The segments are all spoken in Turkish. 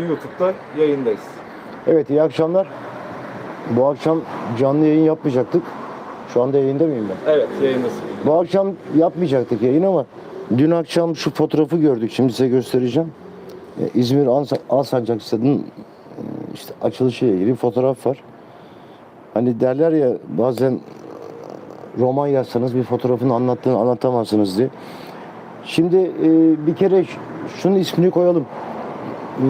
YouTube'da yayındayız. Evet iyi akşamlar. Bu akşam canlı yayın yapmayacaktık. Şu anda yayında mıyım ben? Evet yayındasın. Bu akşam yapmayacaktık yayın ama dün akşam şu fotoğrafı gördük. Şimdi size göstereceğim. Ee, İzmir Alsa- Alsancak Stadı'nın e, işte açılışıyla ilgili bir fotoğraf var. Hani derler ya bazen roman yazsanız bir fotoğrafın anlattığını anlatamazsınız diye. Şimdi e, bir kere ş- şunun ismini koyalım. Ee,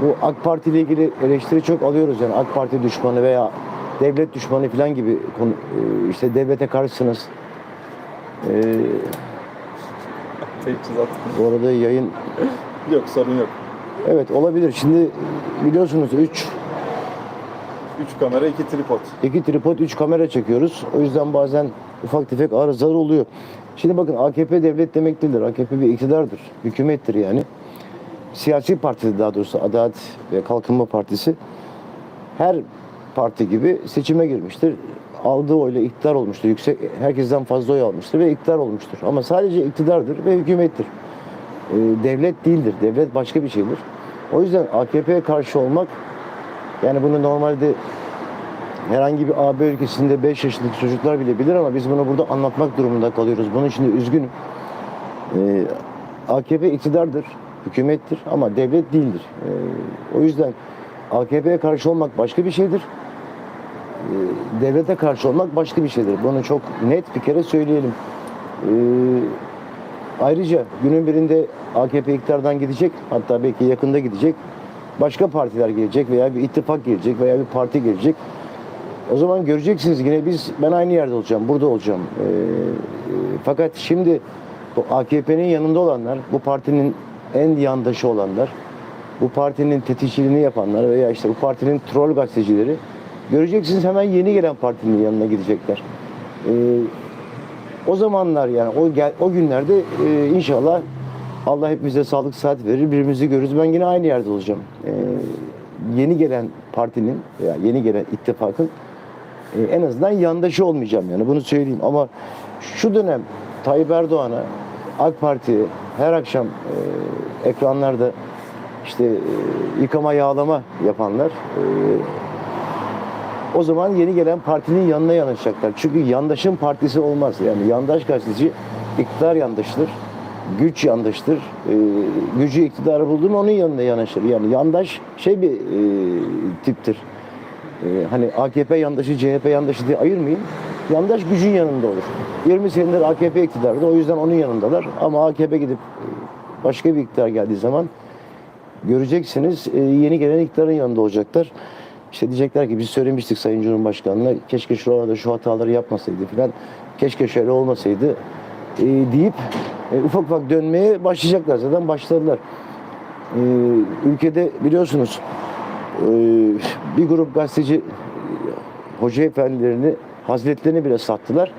bu AK Parti ile ilgili eleştiri çok alıyoruz yani AK Parti düşmanı veya devlet düşmanı falan gibi konu, e, işte devlete karşısınız. Ee, Teçhizat. bu arada yayın Yok sorun yok. evet olabilir. Şimdi biliyorsunuz 3 3 kamera 2 tripod. iki tripod 3 kamera çekiyoruz. O yüzden bazen ufak tefek arızalar oluyor. Şimdi bakın AKP devlet demek değildir. AKP bir iktidardır. Hükümettir yani. Siyasi partisi daha doğrusu Adalet ve Kalkınma Partisi her parti gibi seçime girmiştir. Aldığı oyla iktidar olmuştur. Yüksek herkesten fazla oy almıştır ve iktidar olmuştur. Ama sadece iktidardır ve hükümettir. Ee, devlet değildir. Devlet başka bir şeydir. O yüzden AKP'ye karşı olmak yani bunu normalde herhangi bir AB ülkesinde 5 yaşındaki çocuklar bile bilir ama biz bunu burada anlatmak durumunda kalıyoruz. Bunun için de üzgünüm. Ee, AKP iktidardır, hükümettir ama devlet değildir. Ee, o yüzden AKP'ye karşı olmak başka bir şeydir. Ee, devlete karşı olmak başka bir şeydir. Bunu çok net bir kere söyleyelim. Ee, ayrıca günün birinde AKP iktidardan gidecek, hatta belki yakında gidecek. Başka partiler gelecek veya bir ittifak gelecek veya bir parti gelecek. O zaman göreceksiniz yine biz ben aynı yerde olacağım, burada olacağım. Ee, e, fakat şimdi bu AKP'nin yanında olanlar, bu partinin en yandaşı olanlar, bu partinin tetikçiliğini yapanlar veya işte bu partinin troll gazetecileri göreceksiniz hemen yeni gelen partinin yanına gidecekler. Ee, o zamanlar yani o o günlerde e, inşallah Allah hepimize sağlık saat verir, birbirimizi görürüz. Ben yine aynı yerde olacağım. Ee, yeni gelen partinin veya yeni gelen ittifakın e, en azından yandaşı olmayacağım yani bunu söyleyeyim. Ama şu dönem Tayyip Erdoğan'a AK Parti her akşam e, ekranlarda işte e, yıkama yağlama yapanlar e, o zaman yeni gelen partinin yanına yanaşacaklar. Çünkü yandaşın partisi olmaz. Yani yandaş gazeteci iktidar yandaştır. Güç yandaştır. Ee, gücü iktidarı buldu mu onun yanına yanaşır. Yani yandaş şey bir e, tiptir. Hani AKP yandaşı, CHP yandaşı diye ayırmayın. Yandaş gücün yanında olur. 20 senedir AKP iktidarda o yüzden onun yanındalar. Ama AKP gidip e, başka bir iktidar geldiği zaman göreceksiniz e, yeni gelen iktidarın yanında olacaklar. İşte diyecekler ki biz söylemiştik Sayın Cumhurbaşkanı'na keşke şuralarda şu hataları yapmasaydı filan. Keşke şöyle olmasaydı e, deyip e, ufak ufak dönmeye başlayacaklar. Zaten başladılar. E, ülkede biliyorsunuz bir grup gazeteci hoca efendilerini, hazretlerini bile sattılar.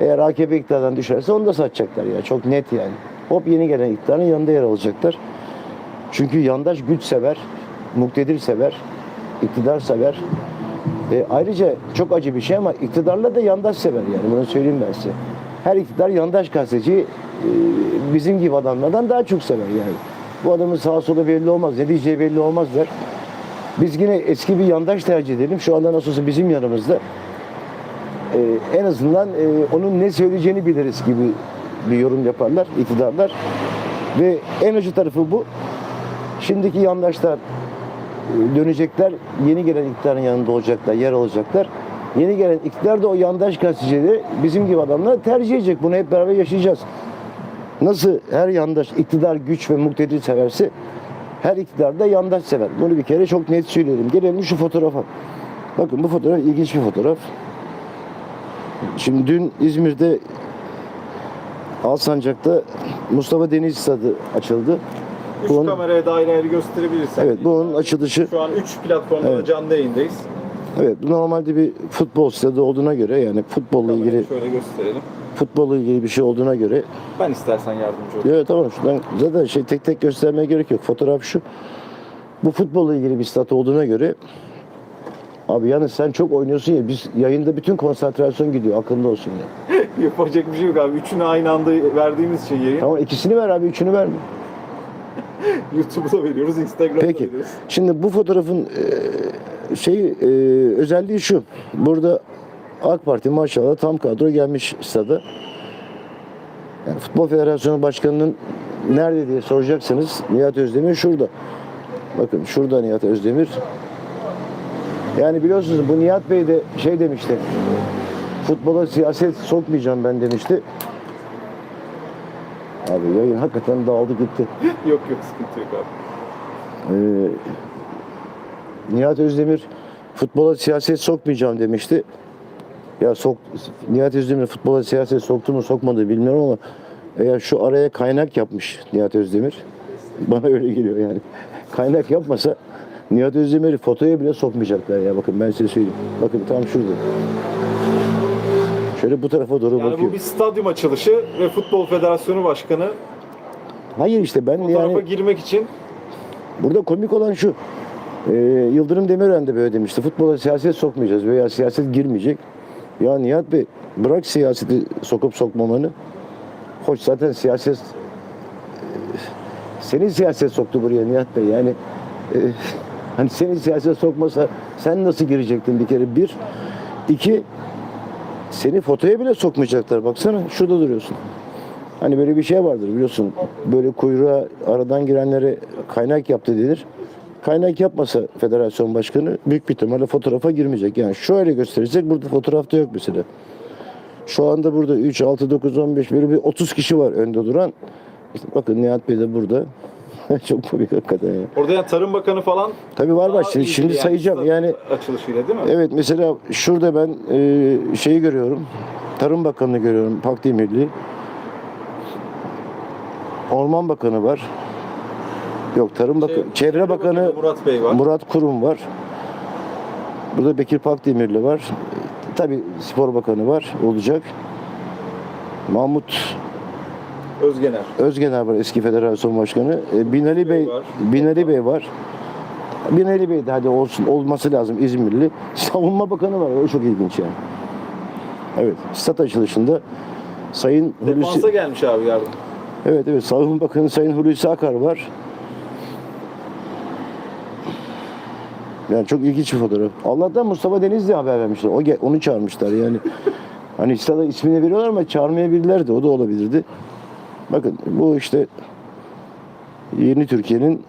Eğer AKP iktidardan düşerse onu da satacaklar ya. Çok net yani. Hop yeni gelen iktidarın yanında yer alacaklar. Çünkü yandaş güç sever, muktedir sever, iktidar sever. E, ayrıca çok acı bir şey ama iktidarla da yandaş sever yani bunu söyleyeyim ben size. Her iktidar yandaş gazeteci e, bizim gibi adamlardan daha çok sever yani. Bu adamın sağa sola belli olmaz, ne diyeceği belli olmaz der. Biz yine eski bir yandaş tercih edelim. Şu anda nasıl olsa bizim yanımızda. E, en azından e, onun ne söyleyeceğini biliriz gibi bir yorum yaparlar iktidarlar. Ve en acı tarafı bu. Şimdiki yandaşlar e, dönecekler, yeni gelen iktidarın yanında olacaklar, yer alacaklar. Yeni gelen iktidar da o yandaş gazetecileri bizim gibi adamlar tercih edecek. Bunu hep beraber yaşayacağız. Nasıl her yandaş iktidar güç ve muktedir severse her iktidar da yandaş sever. Bunu bir kere çok net söyleyelim. Gelelim şu fotoğrafa. Bakın bu fotoğraf ilginç bir fotoğraf. Şimdi dün İzmir'de Alsancak'ta Mustafa Deniz Stadı açıldı. 3 Bu onun- kameraya da ayrı gösterebilirsen. Evet bu onun açılışı. Şu an 3 platformda da Evet. canlı yayındayız. Evet bu normalde bir futbol stadı olduğuna göre yani futbolla Kamerayı ilgili şöyle gösterelim. futbolla ilgili bir şey olduğuna göre Ben istersen yardımcı olayım. evet tamam şuradan zaten şey tek tek göstermeye gerek yok. Fotoğraf şu. Bu futbolla ilgili bir stat olduğuna göre abi yani sen çok oynuyorsun ya biz yayında bütün konsantrasyon gidiyor akıllı olsun ya. Yapacak bir şey yok abi. Üçünü aynı anda verdiğimiz için yayın. Tamam ikisini ver abi üçünü verme. YouTube'da veriyoruz, Instagram'da Peki. veriyoruz. Şimdi bu fotoğrafın e, şey e, özelliği şu. Burada AK Parti maşallah tam kadro gelmiş stada. Yani Futbol Federasyonu Başkanı'nın nerede diye soracaksınız. Nihat Özdemir şurada. Bakın şurada Nihat Özdemir. Yani biliyorsunuz bu Nihat Bey de şey demişti. Futbola siyaset sokmayacağım ben demişti. Abi yayın hakikaten dağıldı gitti. yok yok sıkıntı yok abi. Ee, Nihat Özdemir futbola siyaset sokmayacağım demişti. Ya sok Nihat Özdemir futbola siyaset soktu mu sokmadı bilmiyorum ama eğer şu araya kaynak yapmış Nihat Özdemir. Bana öyle geliyor yani. Kaynak yapmasa Nihat Özdemir'i fotoya bile sokmayacaklar ya. Bakın ben size söyleyeyim. Bakın tam şurada. Şöyle bu tarafa doğru Yani bakıyor. bu bir stadyum açılışı ve Futbol Federasyonu Başkanı Hayır işte ben bu tarafa yani girmek için Burada komik olan şu. Ee, Yıldırım Demirören de böyle demişti. Futbola siyaset sokmayacağız veya siyaset girmeyecek. Ya Nihat Bey bırak siyaseti sokup sokmamanı. Hoş zaten siyaset e, seni siyaset soktu buraya Nihat Bey. Yani e, hani seni siyaset sokmasa sen nasıl girecektin bir kere? Bir. iki seni fotoya bile sokmayacaklar. Baksana şurada duruyorsun. Hani böyle bir şey vardır biliyorsun. Böyle kuyruğa aradan girenlere kaynak yaptı denir. Kaynak yapmasa federasyon başkanı büyük bir ihtimalle fotoğrafa girmeyecek. Yani şöyle gösterecek burada fotoğrafta yok mesela. Şu anda burada 3, 6, 9, 15, böyle bir 30 kişi var önde duran. İşte bakın Nihat Bey de burada. Çok komik hakikaten ya. orada yani Tarım Bakanı falan Tabii var var şimdi, şimdi sayacağım. Yani açılışıyla değil mi? Evet mesela şurada ben e, şeyi görüyorum. Tarım Bakanı'nı görüyorum. Pakdemirli. Orman Bakanı var. Yok Tarım Bakanı, Şey, Çevre Bakanı Murat Bey var. Murat Kurum var. Burada Bekir Pakdemirli var. Tabi Spor Bakanı var olacak. Mahmut Özgener. Özgener var eski federasyon başkanı. E, Binali Bey, var. Binali Bey var. Binali Bey de hadi olsun olması lazım İzmirli. Savunma Bakanı var. O çok ilginç yani. Evet. Stat açılışında Sayın Defansa Hulusi gelmiş abi yardım. Evet evet Savunma Bakanı Sayın Hulusi Akar var. Yani çok ilginç bir fotoğraf. Allah'tan Mustafa Denizli haber vermişler. O onu çağırmışlar yani. Hani stada ismini veriyorlar ama çağırmayabilirlerdi. O da olabilirdi. Bakın bu işte yeni Türkiye'nin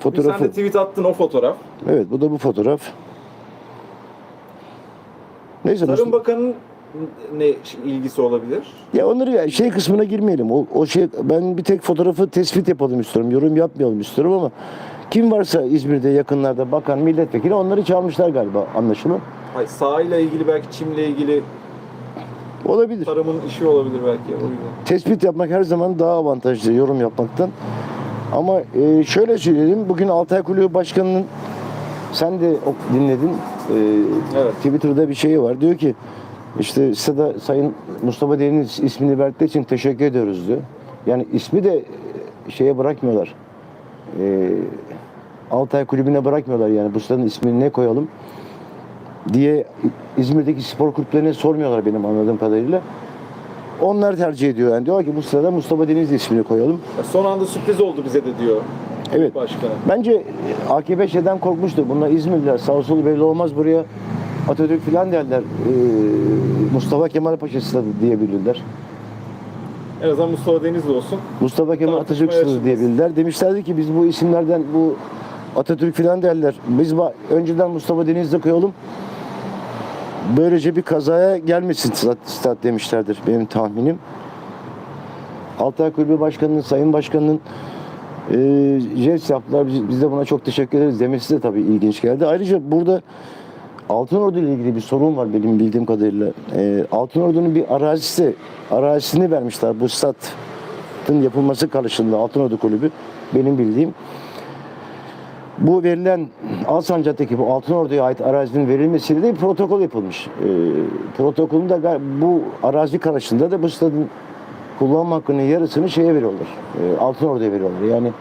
fotoğrafı. Sen de tweet attın o fotoğraf. Evet bu da bu fotoğraf. Neyse Tarım Bakanı'nın ne ilgisi olabilir? Ya onları ya şey kısmına girmeyelim. O, o şey ben bir tek fotoğrafı tespit yapalım istiyorum. Yorum yapmayalım istiyorum ama kim varsa İzmir'de yakınlarda bakan milletvekili onları çağırmışlar galiba anlaşılan. Hayır, sahayla ilgili belki çimle ilgili Olabilir. tarımın işi olabilir belki. O yüzden. Tespit yapmak her zaman daha avantajlı yorum yapmaktan. Ama e, şöyle söyleyelim. Bugün Altay Kulübü Başkanı'nın sen de dinledin. E, Evet. Twitter'da bir şey var. Diyor ki işte size de Sayın Mustafa Deniz ismini verdikleri için teşekkür ediyoruz diyor. Yani ismi de e, şeye bırakmıyorlar. E, Altay Kulübü'ne bırakmıyorlar yani bu stadın ismini ne koyalım diye İzmir'deki spor kulüplerine sormuyorlar benim anladığım kadarıyla. Onlar tercih ediyor yani. Diyor ki bu sırada Mustafa Deniz ismini koyalım. Ya Son anda sürpriz oldu bize de diyor Evet. başkanı. Bence AKP şeyden korkmuştu. Bunlar İzmirliler sağ solu belli olmaz buraya Atatürk falan derler. Ee, Mustafa Kemal Paşa stadı diyebilirler. En azından Mustafa Denizli olsun. Mustafa Kemal Atatürk stadı diyebilirler. Demişlerdi ki biz bu isimlerden bu Atatürk falan derler. Biz önceden Mustafa Denizli koyalım. Böylece bir kazaya gelmesin stat, stat demişlerdir benim tahminim. Altay Kulübü Başkanı'nın, Sayın Başkanı'nın e, jest yaptılar. Biz, biz de buna çok teşekkür ederiz demesi de tabii ilginç geldi. Ayrıca burada Altınordu ile ilgili bir sorun var benim bildiğim kadarıyla. E, Altınordu'nun bir arazisi, arazisini vermişler bu statın yapılması karşılığında Altınordu Kulübü benim bildiğim. Bu verilen Alsancak'taki bu Altınordu'ya ait arazinin verilmesiyle de bir protokol yapılmış. E, protokolün de bu arazi karşılığında da bu stadın kullanma hakkının yarısını şeye veriyorlar. E, Altınordu'ya veriyorlar. Yani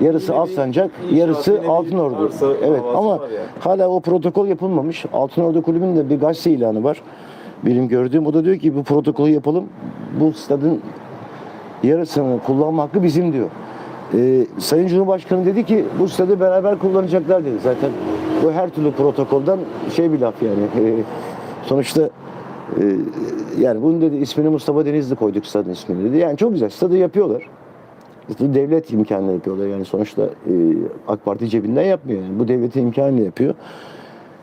yarısı Yine Alsancak, yarısı Altınordu. Evet ama yani. hala o protokol yapılmamış. Altınordu Kulübü'nün de bir gazete ilanı var. Benim gördüğüm. O da diyor ki bu protokolü yapalım. Bu stadın yarısını kullanma hakkı bizim diyor. Ee, Sayın Cumhurbaşkanı dedi ki bu stadı beraber kullanacaklar dedi. Zaten bu her türlü protokolden şey bir laf yani. Ee, sonuçta e, yani bunun dedi ismini Mustafa Denizli koyduk stadın ismini dedi. Yani çok güzel stadı yapıyorlar. Devlet imkanıyla yapıyorlar yani sonuçta e, AK Parti cebinden yapmıyor yani. Bu devletin imkanıyla yapıyor.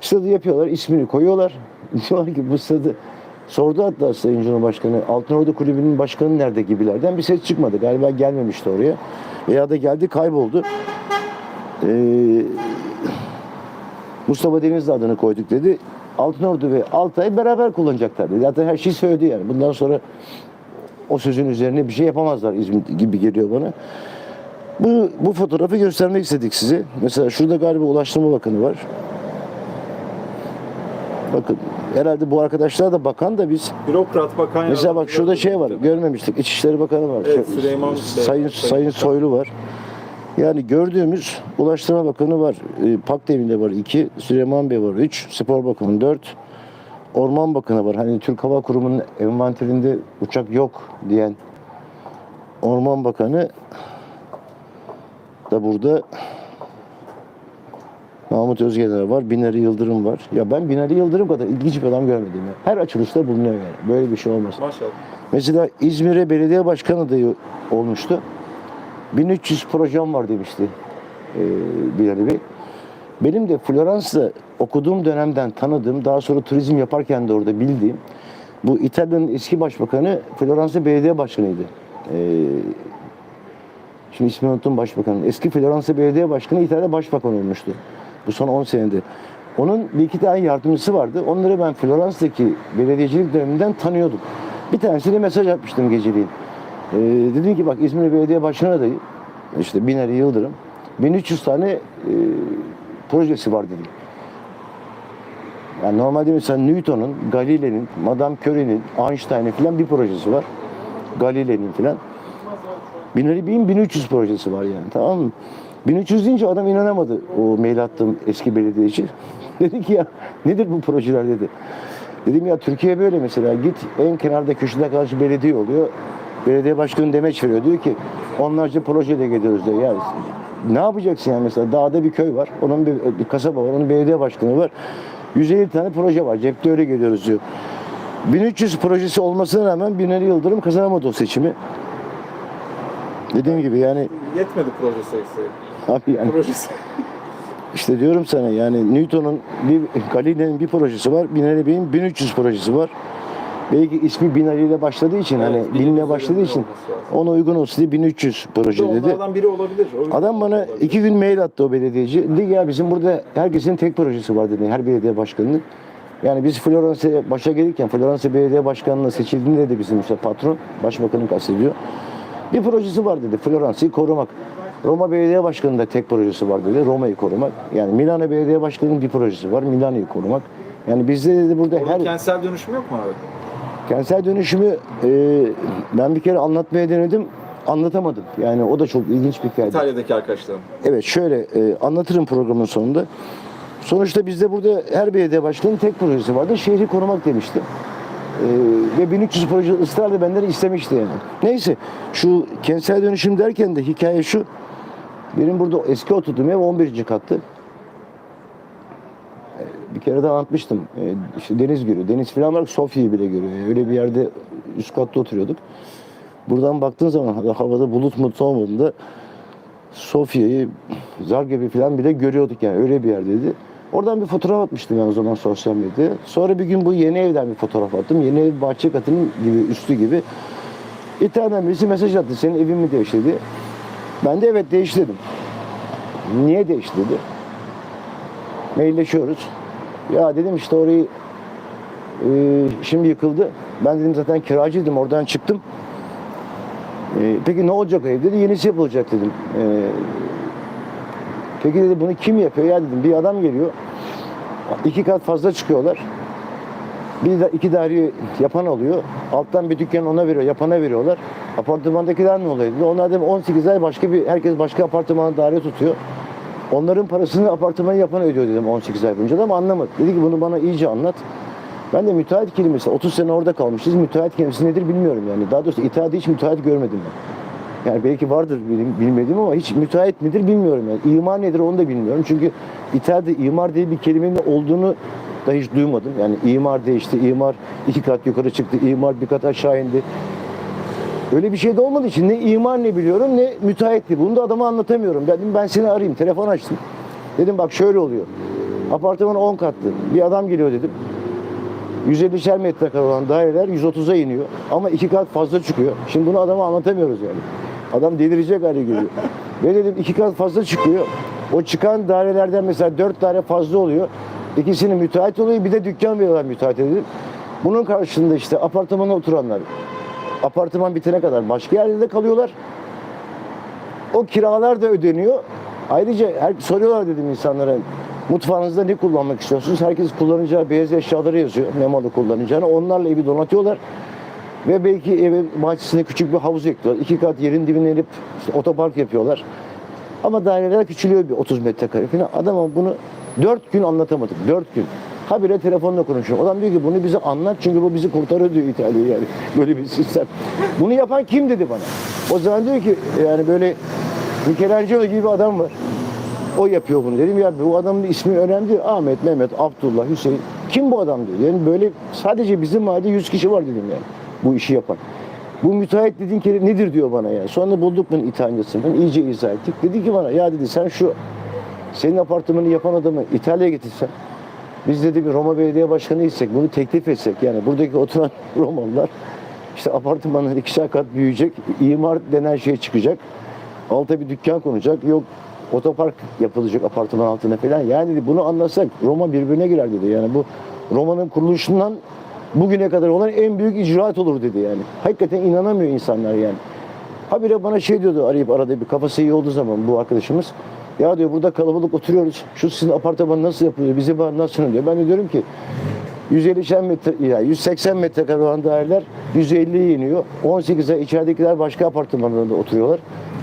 Stadı yapıyorlar, ismini koyuyorlar. Diyorlar ki bu stadı sordu hatta Sayın Cumhurbaşkanı Altınordu Kulübü'nün başkanı nerede gibilerden bir ses çıkmadı. Galiba gelmemişti oraya. Veya da geldi kayboldu. Ee, Mustafa Denizli adını koyduk dedi. Altınordu ve Altay beraber kullanacaklar dedi. Zaten her şeyi söyledi yani. Bundan sonra o sözün üzerine bir şey yapamazlar İzmir gibi geliyor bana. Bu, bu fotoğrafı göstermek istedik size. Mesela şurada galiba Ulaştırma Bakanı var. Bakın herhalde bu arkadaşlar da bakan da biz Bürokrat bakan Mesela bak şurada şey var. Görmemiştik. İçişleri Bakanı var. Evet, Şu- Süleyman Bey. Sayın Sayın Sayın Soylu var. Yani gördüğümüz Ulaştırma Bakanı var. E, Pakdemir'de var 2. Süleyman Bey var 3. Spor Bakanı 4. Orman Bakanı var. Hani Türk Hava Kurumu'nun envanterinde uçak yok diyen Orman Bakanı da burada Mahmut Özgener var. Binali Yıldırım var. Ya ben Binali Yıldırım kadar ilginç bir adam görmedim. Ya. Her açılışta bulunuyor yani. Böyle bir şey olmaz. Maşallah. Mesela İzmir'e belediye başkan adayı olmuştu. 1300 projem var demişti e, Bilal Bey. Benim de Floransa okuduğum dönemden tanıdığım, daha sonra turizm yaparken de orada bildiğim, bu İtalya'nın eski başbakanı Floransa belediye başkanıydı. E, şimdi ismini unuttum başbakanın. Eski Floransa belediye başkanı İtalya başbakan olmuştu. Bu son 10 senede. Onun bir iki tane yardımcısı vardı. Onları ben Floransa'daki belediyecilik döneminden tanıyordum. Bir tanesine mesaj atmıştım geceliğin. Ee, dedim ki bak İzmir Belediye Başkanı adayı işte Binali Yıldırım 1300 tane e, projesi var dedim. Yani normalde mesela Newton'un, Galile'nin, Madame Curie'nin, Einstein'in falan bir projesi var. Galile'nin falan. Binali Bey'in 1300 projesi var yani tamam mı? 1300 deyince adam inanamadı o mail attığım eski belediyeci. dedi ki ya nedir bu projeler dedi. Dedim ya Türkiye böyle mesela git en kenarda köşede karşı belediye oluyor. Belediye başkanı demeç veriyor. Diyor ki onlarca projeyle gidiyoruz diyor. Ya ne yapacaksın yani mesela dağda bir köy var. Onun bir, bir kasaba var. Onun belediye başkanı var. 150 tane proje var. Cepte öyle geliyoruz diyor. 1300 projesi olmasına rağmen Binali Yıldırım kazanamadı o seçimi. Dediğim gibi yani Yetmedi proje sayısı. Abi yani Projesi. işte diyorum sana yani Newton'un bir Galile'nin bir projesi var. Binali Bey'in 1300 projesi var. Belki ismi Binali ile başladığı için Evet, hani bilim bilinmeye başladığı için ona uygun olsun diye 1300 proje de dedi. Onlardan biri olabilir. Adam bana olabilir. iki gün mail attı o belediyeci. Dedi ya bizim burada herkesin tek projesi var dedi. Her belediye başkanının. Yani biz Floransa başa gelirken Floransa Belediye Başkanlığı'na seçildiğinde de bizim işte patron, başbakanı kastediyor. Bir projesi var dedi Floransa'yı korumak. Roma Belediye Başkanı'nın da tek projesi var dedi. Roma'yı korumak. Yani Milano Belediye Başkanı'nın bir projesi var. Milano'yu korumak. Yani bizde dedi burada Orada her kentsel dönüşüm yok mu abi? kentsel dönüşümü e, ben bir kere anlatmaya denedim. Anlatamadım. Yani o da çok ilginç bir hikaye. İtalya'daki arkadaşlarım. Evet şöyle e, anlatırım programın sonunda. Sonuçta bizde burada her belediye başkanının tek projesi vardı. Şehri korumak demişti. E, ve 1300 proje ısrarla benden istemişti yani. Neyse şu kentsel dönüşüm derken de hikaye şu. Benim burada eski oturduğum ev 11. kattı. E, Bir kere daha anlatmıştım. E, işte deniz görüyor. Deniz falan var Sofya'yı bile görüyor. Öyle bir yerde üst katta oturuyorduk. Buradan baktığın zaman havada bulut mutlu olmadığında Sofya'yı, Zagreb'i falan bile görüyorduk yani öyle bir yerdeydi. Oradan bir fotoğraf atmıştım ben o zaman sosyal medyaya. Sonra bir gün bu yeni evden bir fotoğraf attım. Yeni ev bahçe katının gibi üstü gibi. İnternetten birisi mesaj attı. Senin evin mi değişti dedi. Ben de evet değişti dedim. Niye değişti dedi. Mailleşiyoruz. Ya dedim işte orayı e, şimdi yıkıldı. Ben dedim zaten kiracıydım oradan çıktım. E, peki ne olacak ev dedi. Yenisi yapılacak dedim. E, peki dedi bunu kim yapıyor ya dedim. Bir adam geliyor. iki kat fazla çıkıyorlar. Bir de iki daire yapan oluyor. Alttan bir dükkan ona veriyor, yapana veriyorlar. Apartmandakiler ne oluyor. Onlar dedim 18 ay başka bir herkes başka apartmana daire tutuyor. Onların parasını apartman yapan ödüyor dedim 18 ay boyunca da ama anlamadı. Dedi ki bunu bana iyice anlat. Ben de müteahhit kelimesi 30 sene orada kalmışız. Müteahhit kelimesi nedir bilmiyorum yani. Daha doğrusu itaat hiç müteahhit görmedim ben. Yani belki vardır bilmediğim ama hiç müteahhit midir bilmiyorum yani. İmar nedir onu da bilmiyorum. Çünkü İtalya'da imar diye bir kelimenin olduğunu da hiç duymadım. Yani imar değişti, imar iki kat yukarı çıktı, imar bir kat aşağı indi. Öyle bir şey de olmadığı için ne imar ne biliyorum ne müteahhitli. Bunu da adama anlatamıyorum. Dedim ben seni arayayım. Telefon açtım. Dedim bak şöyle oluyor. Apartman 10 katlı. Bir adam geliyor dedim. 150'şer metrekare olan daireler 130'a iniyor. Ama iki kat fazla çıkıyor. Şimdi bunu adama anlatamıyoruz yani. Adam delirecek hale geliyor. Ve dedim iki kat fazla çıkıyor. O çıkan dairelerden mesela dört daire fazla oluyor. İkisini müteahhit oluyor. Bir de dükkan veriyorlar müteahhit dedim. Bunun karşılığında işte apartmana oturanlar apartman bitene kadar başka yerlerde kalıyorlar. O kiralar da ödeniyor. Ayrıca her, soruyorlar dedim insanlara mutfağınızda ne kullanmak istiyorsunuz? Herkes kullanacağı beyaz eşyaları yazıyor. Ne malı kullanacağını. Onlarla evi donatıyorlar. Ve belki evin bahçesine küçük bir havuz ekliyorlar. İki kat yerin dibine inip işte otopark yapıyorlar. Ama daireler küçülüyor bir 30 metrekare falan. Adama bunu 4 gün anlatamadık. 4 gün. Habire telefonla konuşuyor. Adam diyor ki bunu bize anlat çünkü bu bizi kurtarıyor diyor İtalya yani. Böyle bir sistem. Bunu yapan kim dedi bana. O zaman diyor ki yani böyle Michelangelo gibi bir adam var. O yapıyor bunu. Dedim ya bu adamın ismi önemli değil. Ahmet, Mehmet, Abdullah, Hüseyin. Kim bu adam diyor. Yani böyle sadece bizim mahallede 100 kişi var dedim yani. Bu işi yapan. Bu müteahhit dediğin kelime nedir diyor bana yani. Sonra bulduk bunun İtalyancasını. Ben iyice izah ettik. Dedi ki bana ya dedi sen şu senin apartmanı yapan adamı İtalya'ya getirsen biz dedi bir Roma Belediye Başkanı istek bunu teklif etsek yani buradaki oturan Romalılar işte apartmanlar ikişer kat büyüyecek, imar denen şey çıkacak. Alta bir dükkan konacak. Yok otopark yapılacak apartman altına falan. Yani dedi, bunu anlasak Roma birbirine girer dedi. Yani bu Roma'nın kuruluşundan bugüne kadar olan en büyük icraat olur dedi yani. Hakikaten inanamıyor insanlar yani. Habire bana şey diyordu arayıp arada bir kafası iyi olduğu zaman bu arkadaşımız. Ya diyor burada kalabalık oturuyoruz. Şu sizin apartman nasıl yapılıyor? Bana nasıl diyor. Ben de diyorum ki 150 metre, ya 180 metrekare olan daireler 150'ye iniyor. 18 ay içeridekiler başka apartmanlarda oturuyorlar.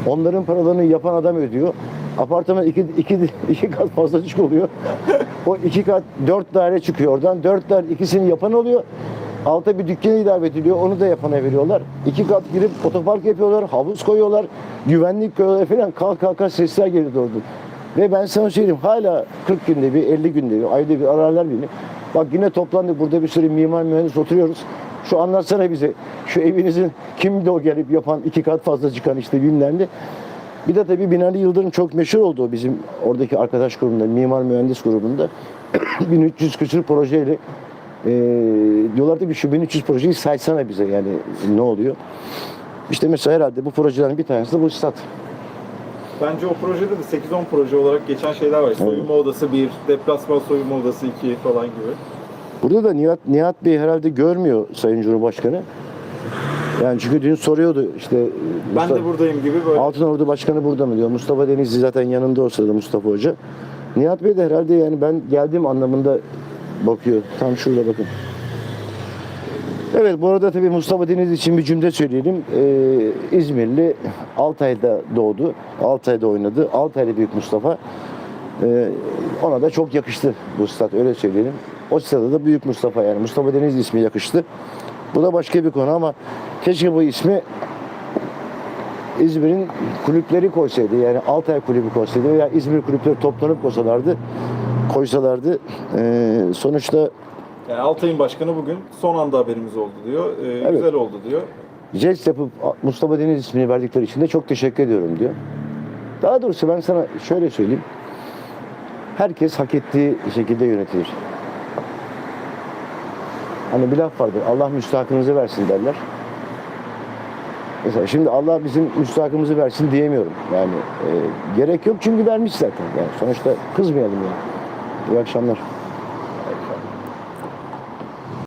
Onların paralarını yapan adam ödüyor. Apartman iki, iki, iki kat fazla çık oluyor. O iki kat dört daire çıkıyor oradan. Dört daire ikisini yapan oluyor. Alta bir dükkan ilave ediliyor. Onu da yapana veriyorlar. İki kat girip otopark yapıyorlar. Havuz koyuyorlar. Güvenlik koyuyorlar falan. Kalk kalk kalk sesler geliyor oradan. Ve ben sana söyleyeyim hala 40 günde bir, 50 günde bir, ayda bir ararlar beni. Bak yine toplandık burada bir sürü mimar mühendis oturuyoruz. Şu anlatsana bize. Şu evinizin kimdi o gelip yapan iki kat fazla çıkan işte bilmem ne. Bir de tabii Binali Yıldırım çok meşhur oldu bizim oradaki arkadaş grubunda, mimar mühendis grubunda. 1300 küsur projeyle e, diyorlardı ki şu 1300 projeyi saysana bize yani ne oluyor. İşte mesela herhalde bu projelerin bir tanesi de bu stat. Bence o projede de 8-10 proje olarak geçen şeyler var. Soyunma odası 1, deplasman soyunma odası 2 falan gibi. Burada da Nihat, Nihat Bey herhalde görmüyor Sayın Cumhurbaşkanı. Yani çünkü dün soruyordu işte Ben Mustafa- de buradayım gibi böyle. Altınordu Başkanı burada mı diyor. Mustafa Denizli zaten yanında o sırada Mustafa Hoca. Nihat Bey de herhalde yani ben geldiğim anlamında bakıyor. Tam şurada bakın. Evet bu arada tabii Mustafa Denizli için bir cümle söyleyelim. Ee, İzmirli Altay'da doğdu. Altay'da oynadı. Altaylı Büyük Mustafa. Ee, ona da çok yakıştı bu stat öyle söyleyelim. O sırada da Büyük Mustafa yani Mustafa Denizli ismi yakıştı. Bu da başka bir konu ama keşke bu ismi İzmir'in kulüpleri koysaydı yani Altay kulübü koysaydı veya İzmir kulüpleri toplanıp koysalardı koysalardı Ee, sonuçta Yani Altay'ın başkanı bugün son anda haberimiz oldu diyor. Ee, Güzel oldu diyor. jest yapıp Mustafa Deniz ismini verdikleri için de çok teşekkür ediyorum diyor. Daha doğrusu ben sana şöyle söyleyeyim. Herkes hak ettiği şekilde yönetilir. Hani bir laf vardır. Allah müstahakınızı versin derler. Mesela şimdi Allah bizim müstahakımızı versin diyemiyorum. Yani e, gerek yok çünkü vermiş zaten. Yani sonuçta kızmayalım yani. İyi akşamlar.